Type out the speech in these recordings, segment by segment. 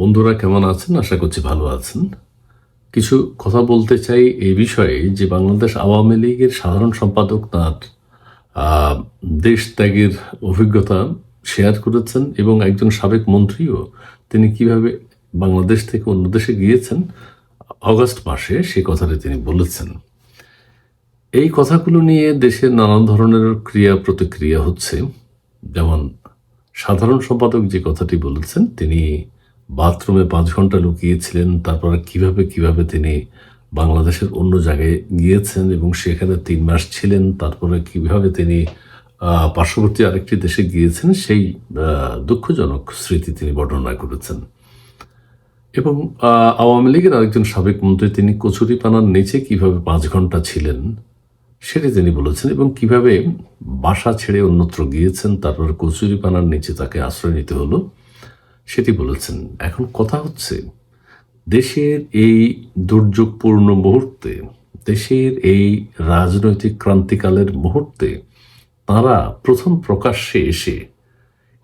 বন্ধুরা কেমন আছেন? আশা করছি ভালো আছেন। কিছু কথা বলতে চাই এই বিষয়ে যে বাংলাদেশ আওয়ামী লীগের সাধারণ সম্পাদক তার দেশ ত্যাগের অভিজ্ঞতা শেয়ার করেছেন এবং একজন সাবেক মন্ত্রীও তিনি কীভাবে বাংলাদেশ থেকে অন্য দেশে গিয়েছেন, অগস্ট মাসে সে কথাটি তিনি বলেছেন। এই কথাগুলো নিয়ে দেশের নানান ধরনের ক্রিয়া প্রতিক্রিয়া হচ্ছে। যেমন সাধারণ সম্পাদক যে কথাটি বলেছেন, তিনি বাথরুমে পাঁচ ঘণ্টা লুকিয়েছিলেন, তারপর কীভাবে কীভাবে তিনি বাংলাদেশের অন্য জায়গায় গিয়েছেন এবং সেখানে তিন মাস ছিলেন, তারপরে কীভাবে তিনি পার্শ্ববর্তী আরেকটি দেশে গিয়েছেন, সেই দুঃখজনক স্মৃতি তিনি বর্ণনা করেছেন। এবং আওয়ামী লীগের আরেকজন সাবেক মন্ত্রী তিনি কচুরিপানার নিচে কীভাবে পাঁচ ঘণ্টা ছিলেন, সেটি তিনি বলেছেন এবং কীভাবে বাসা ছেড়ে অন্যত্র গিয়েছেন, তারপর কচুরিপানার নিচে তাকে আশ্রয় নিতে হলো। সেটি বলেছেন। এখন কথা হচ্ছে, দেশের এই দুর্যোগপূর্ণ মুহূর্তে, দেশের এই রাজনৈতিক ক্রান্তিকালের মুহূর্তে তারা প্রথম প্রকাশ্যে এসে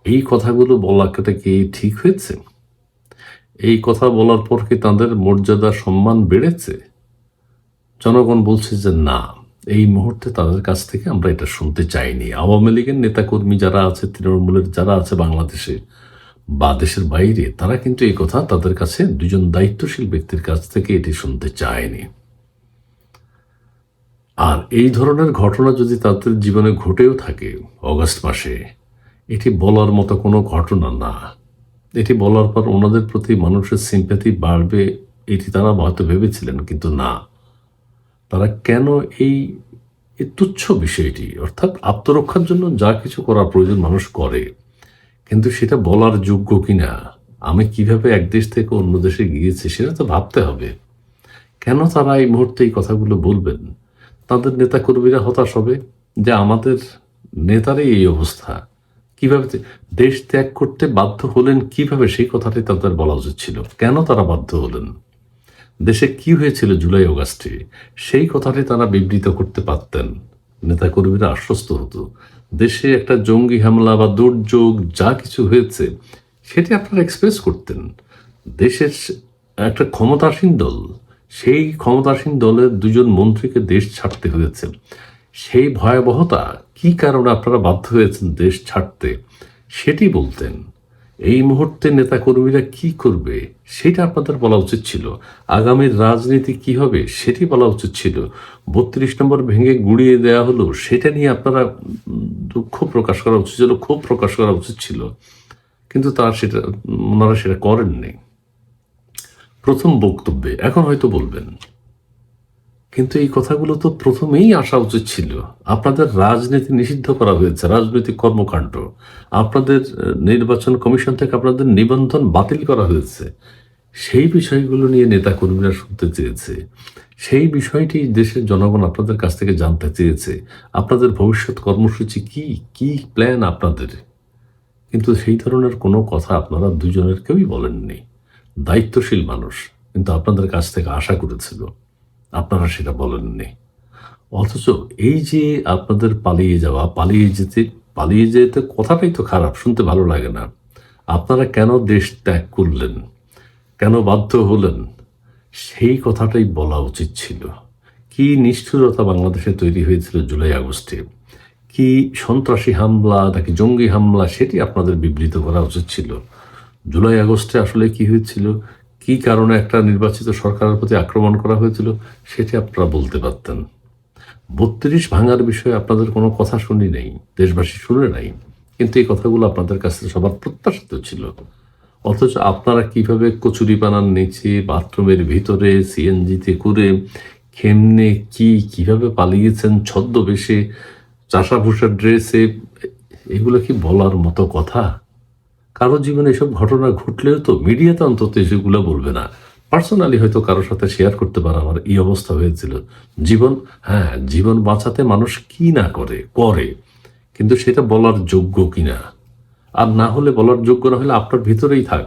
এই কথাগুলো বলা বলাটা কি ঠিক হয়েছে? এই কথা বলার পর কি তাদের মর্যাদা, সম্মান বেড়েছে? জনগণ বলছে যে না, এই মুহূর্তে তাদের কাছ থেকে আমরা এটা শুনতে চাইনি। আওয়ামী লীগের নেতাকর্মী যারা আছে, তৃণমূলের যারা আছে বাংলাদেশে বা দেশের বাইরে, তারা কিন্তু এই কথা তাদের কাছে দুজন দায়িত্বশীল ব্যক্তির কাছ থেকে এটি শুনতে চায়নি। আর এই ধরনের ঘটনা যদি তাদের জীবনে ঘটেও থাকে, অগস্ট মাসে, এটি বলার মতো কোনো ঘটনা না। এটি বলার পর ওনাদের প্রতি মানুষের সিম্প্যাথি বাড়বে, এটি তারা হয়তো ভেবেছিলেন, কিন্তু না। তারা কেন এই তুচ্ছ বিষয়টি, অর্থাৎ আত্মরক্ষার জন্য যা কিছু করা প্রয়োজন মানুষ করে কিন্তু সেটা বলার যোগ্য কিনা? আমি কীভাবে এক দেশ থেকে অন্য দেশে গিয়েছি সেটা তো ভাবতে হবে। কেন তারা এই মুহূর্তে এই কথাগুলো বলবেন? তাদের নেতাকর্মীরা হতাশ হবে যে আমাদের নেতারই এই অবস্থা। কীভাবে দেশ ত্যাগ করতে বাধ্য হলেন, কীভাবে সেই কথাটি তাদের বলা উচিত ছিল? কেন তারা বাধ্য হলেন? দেশে কি হয়েছিল জুলাই, অগাস্টে? সেই কথাটি তারা বিবৃত করতে পারতেন। নেতাকর্মীরা আশ্বস্ত হতো। দেশে একটা জঙ্গি হামলা বা দুর্যোগ যা কিছু হয়েছে, সেটি আপনারা এক্সপ্রেস করতেন। দেশের একটা ক্ষমতাসীন দল, সেই ক্ষমতাসীন দলের দুজন মন্ত্রীকে দেশ ছাড়তে হয়েছে। সেই ভয়াবহতা কি কারণে আপনারা বাধ্য হয়েছেন দেশ ছাড়তে, সেটি বলতেন। এই মুহূর্তে নেতাকর্মীরা কি করবে সেটা আপনাদের বলা উচিত ছিল। আগামীর রাজনীতি কি হবে সেটি বলা উচিত ছিল। বত্রিশ নম্বর ভেঙে গুড়িয়ে দেওয়া হলো সেটা নিয়ে আপনারা দুঃখ প্রকাশ করা উচিত ছিল, ক্ষোভ প্রকাশ করা উচিত ছিল। কিন্তু তার সেটা, ওনারা সেটা করেননি। প্রথম বক্তব্যে, এখন হয়তো বলবেন। কিন্তু এই কথাগুলো তো প্রথমেই আসা উচিত ছিল। আপনাদের রাজনীতি নিষিদ্ধ করা হয়েছে, রাজনৈতিক কর্মকাণ্ড। আপনাদের নির্বাচন কমিশন থেকে আপনাদের নিবন্ধন বাতিল করা হয়েছে। সেই বিষয়গুলো নিয়ে নেতাকর্মীরা শুনতে চেয়েছে। সেই বিষয়টি দেশের জনগণ আপনাদের কাছ থেকে জানতে চেয়েছে। আপনাদের ভবিষ্যৎ কর্মসূচি কি? কি প্ল্যান আপনাদের? কিন্তু সেই ধরনের কোনো কথা আপনারা দুজনের কেউই বলেননি। দায়িত্বশীল মানুষ কিন্তু আপনাদের কাছ থেকে আশা করেছিল। আপনারা সেটা বলেননি। অথচ এই যে আপনাদের পালিয়ে যাওয়া, পালিয়ে যেতে পালিয়ে যেতে কথাটাই তো খারাপ, শুনতে ভালো লাগে না। আপনারা কেন দেশ ত্যাগ করলেন? কেন বাধ্য হলেন? সেই কথাটাই বলা উচিত ছিল। কি নিষ্ঠুরতা বাংলাদেশে তৈরি হয়েছিল জুলাই আগস্টে? কি সন্ত্রাসী হামলা, নাকি জঙ্গি হামলা, সেটি আপনাদের বিবৃত করা উচিত ছিল। জুলাই আগস্টে আসলে কি হয়েছিল? কি কারণে একটা নির্বাচিত সরকারের প্রতি আক্রমণ করা হয়েছিল সেটি আপনারা বলতে পারতেন। বত্রিশ ভাঙার বিষয়ে আপনাদের কোনো কথা শুনি নাই, দেশবাসী শুনে নাই, কিন্তু এই কথাগুলো আপনাদের কাছে সবার প্রত্যাশিত ছিল। অথচ আপনারা কীভাবে কচুরি কচুরিপানার নিচে, বাথরুমের ভিতরে, সিএনজিতে করে, কেমনে, কি, কীভাবে পালিয়েছেন, ছদ্মবেশে চাষা ভুষার ড্রেসে, এগুলো কি বলার মতো কথা? কারও জীবনে এসব ঘটনা ঘটলেও তো মিডিয়াতে অন্তত সেগুলো বলবে না। পার্সোনালি হয়তো কারোর সাথে শেয়ার করতে পারে, আমার এই অবস্থা হয়েছিল। জীবন হ্যাঁ জীবন বাঁচাতে মানুষ কি না করে করে। কিন্তু সেটা বলার যোগ্য কিনা? আর না হলে বলার যোগ্য না হলে আপনার ভিতরেই থাক।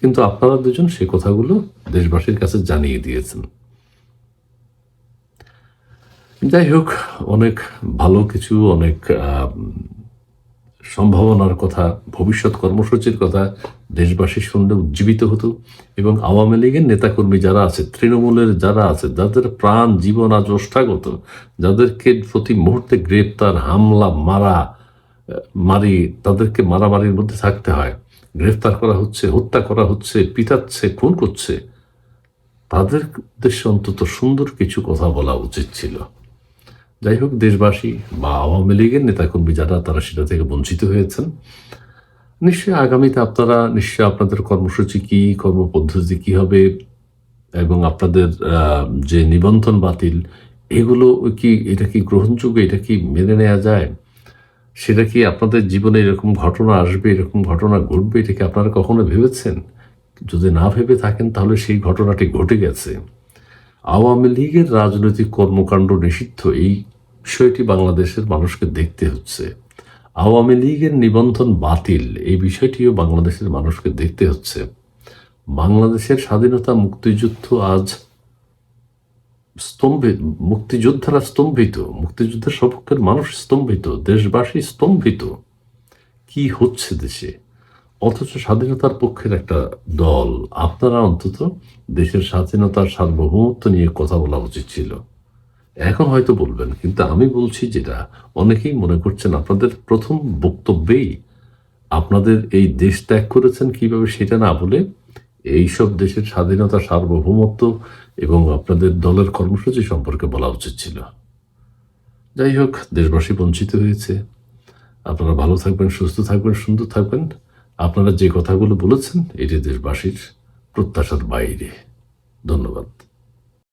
কিন্তু আপনারা দুজন সে কথাগুলো দেশবাসীর কাছে জানিয়ে দিয়েছেন। যাই হোক, অনেক ভালো কিছু, অনেক সম্ভাবনার কথা, ভবিষ্যৎ কর্মসূচির কথা দেশবাসী শুনলে উজ্জীবিত হতো এবং আওয়ামী লীগের নেতাকর্মী যারা আছে, তৃণমূলের যারা আছে, যাদের প্রাণ জীবন আজ ওষ্ঠাগত, যাদেরকে প্রতি মুহূর্তে গ্রেপ্তার, হামলা, মারা, মারি, তাদেরকে মারামারির মধ্যে থাকতে হয়। গ্রেফতার করা হচ্ছে, হত্যা করা হচ্ছে, পিটাচ্ছে, খুন করছে। তাদের উদ্দেশ্যে অন্তত সুন্দর কিছু কথা বলা উচিত ছিল। যাই হোক দেশবাসী বা আওয়ামী লীগের নেতাকর্মী যারা, তারা সেটা থেকে বঞ্চিত হয়েছেন। নিশ্চয়ই আগামীতে আপনারা, নিশ্চয়ই আপনাদের কর্মসূচি কি, কর্মপদ্ধতি কি হবে, এবং আপনাদের যে নিবন্ধন বাতিল, এগুলো কি, এটা কি গ্রহণযোগ্য, এটা কি মেনে নেওয়া যায়? সেটা কি আপনাদের জীবনে এরকম ঘটনা আসবে, এরকম ঘটনা ঘটবে, এটা কি আপনারা কখনো ভেবেছেন? যদি না ভেবে থাকেন, তাহলে সেই ঘটনাটি ঘটে গেছে। আওয়ামী লীগের রাজনৈতিক কর্মকাণ্ড নিষিদ্ধ, এই বিষয়টি বাংলাদেশের মানুষকে দেখতে হচ্ছে। আওয়ামী লীগের নিবন্ধন বাতিল, এই বিষয়টিও বাংলাদেশের মানুষকে দেখতে হচ্ছে। বাংলাদেশের স্বাধীনতা মুক্তিযুদ্ধ আজ স্তম্ভিত মুক্তিযোদ্ধারা স্তম্ভিত, মুক্তিযুদ্ধের সপক্ষের মানুষ স্তম্ভিত, দেশবাসী স্তম্ভিত। কি হচ্ছে দেশে? অথচ স্বাধীনতার পক্ষের একটা দল, আপনারা অন্তত দেশের স্বাধীনতার সার্বভৌমত্ব নিয়ে কথা বলা উচিত ছিল। এখন হয়তো বলবেন, কিন্তু আমি বলছি যেটা অনেকেই মনে করছেন, আপনাদের প্রথম বক্তব্যেই আপনাদের এই দেশ ত্যাগ করেছেন কীভাবে সেটা না বলে এইসব দেশের স্বাধীনতা, সার্বভৌমত্ব এবং আপনাদের দলের কর্মসূচি সম্পর্কে বলা উচিত ছিল। যাই হোক, দেশবাসী বঞ্চিত হয়েছে। আপনারা ভালো থাকবেন, সুস্থ থাকবেন, সুন্দর থাকবেন। আপনারা যে কথাগুলো বলেছেন এটি দেশবাসীর প্রত্যাশার বাইরে। ধন্যবাদ।